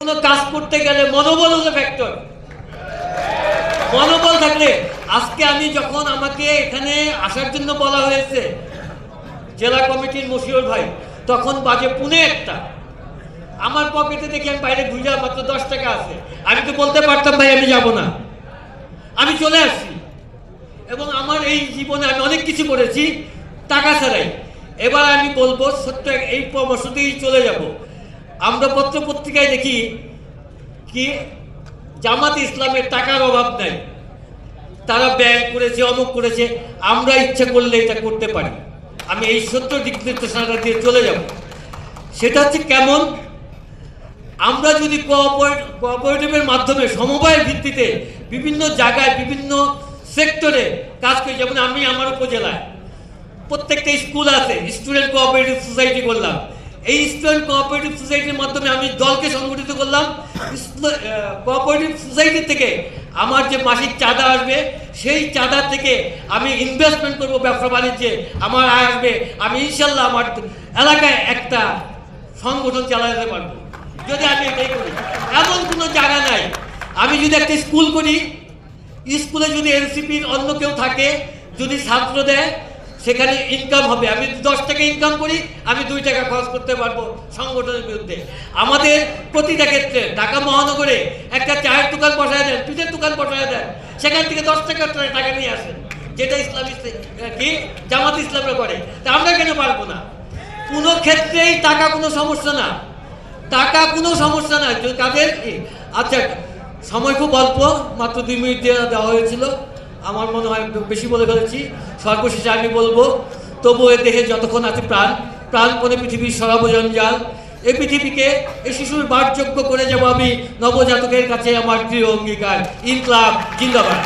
কোনো কাজ করতে গেলে মনোবল হলো ফ্যাক্টর মনোবল থাকলে। আজকে আমি যখন আমাকে এখানে আসার জন্য বলা হয়েছে, জেলা কমিটির মশিউর ভাই, তখন বাজে পুনে একটা। আমার পকেটে দেখি আমি বাইরে ঘুরে মাত্র দশ টাকা আছে। আমি তো বলতে পারতাম ভাই, আমি যাব না। আমি চলে আসছি। এবং আমার এই জীবনে আমি অনেক কিছু করেছি, টাকা ছাড়াই। এবার আমি বলব সত্য এই পরামর্শতেই চলে যাব। আমরা পত্র পত্রিকায় দেখি কি জামাত ইসলামের টাকার অভাব নাই। তারা ব্যয় করেছে, অমুক করেছে, আমরা ইচ্ছা করলে এটা করতে পারি। আমি এই সত্য দিক নির্দেশনাটা দিয়ে চলে যাব। সেটা হচ্ছে কেমন? আমরা যদি কোঅপারেট, কোঅপারেটিভের মাধ্যমে সমবায়ের ভিত্তিতে বিভিন্ন জায়গায়, বিভিন্ন সেক্টরে কাজ করি, যেমন আমি আমার উপজেলায়, প্রত্যেকটা স্কুল আছে, স্টুডেন্ট কোঅপারেটিভ সোসাইটি করলাম এই স্টুডেন্ট কোঅপারেটিভ সোসাইটির মাধ্যমে আমি দলকে সংগঠিত করলাম। কোঅপারেটিভ সোসাইটি থেকে আমার যে মাসিক চাঁদা আসবে, সেই চাঁদা থেকে আমি ইনভেস্টমেন্ট করব ব্যবসা বাণিজ্যে। আমার আয় আসবে। আমি ইনশাল্লাহ আমার এলাকায় একটা সংগঠন চালাতে পারব। যদি আমি এটাই করি, এমন কোনো জায়গা নাই। আমি যদি একটা স্কুল করি, স্কুলে যদি এনসিপির অন্য কেউ থাকে, যদি ছাত্র দেয় সেখানে ইনকাম হবে। আমি দশ টাকা ইনকাম করি, আমি দুই টাকা খরচ করতে পারব সংগঠনের বিরুদ্ধে। আমাদের প্রতিটা ক্ষেত্রে ঢাকা মহানগরে একটা চায়ের দোকান বসায় দেন পিঠের দোকান বসায় দেন। সেখান থেকে দশ টাকা টাকা নিয়ে আসেন। যেটা ইসলামী কি? জামাত ইসলামরা করে। তা আমরা কেন পারব না? কোনো ক্ষেত্রেই টাকা কোনো সমস্যা না। টাকা কোনো সমস্যা না। কাদের আচ্ছা সময় খুব অল্প, মাত্র দুই মিনিট দেওয়া হয়েছিল। আমার মনে হয় বেশি বলে ফেলেছি। সর্বশেষে আমি বলব তবু এ দেহে যতক্ষণ আছে প্রাণ, প্রাণপণে পৃথিবীর সর্বজঞ্জাল। এই পৃথিবীকে এই শিশুর বাসযোগ্য করে যাব আমি নবজাতকের কাছে আমার প্রিয় অঙ্গীকার। ইনকলাব, জিন্দাবাদ।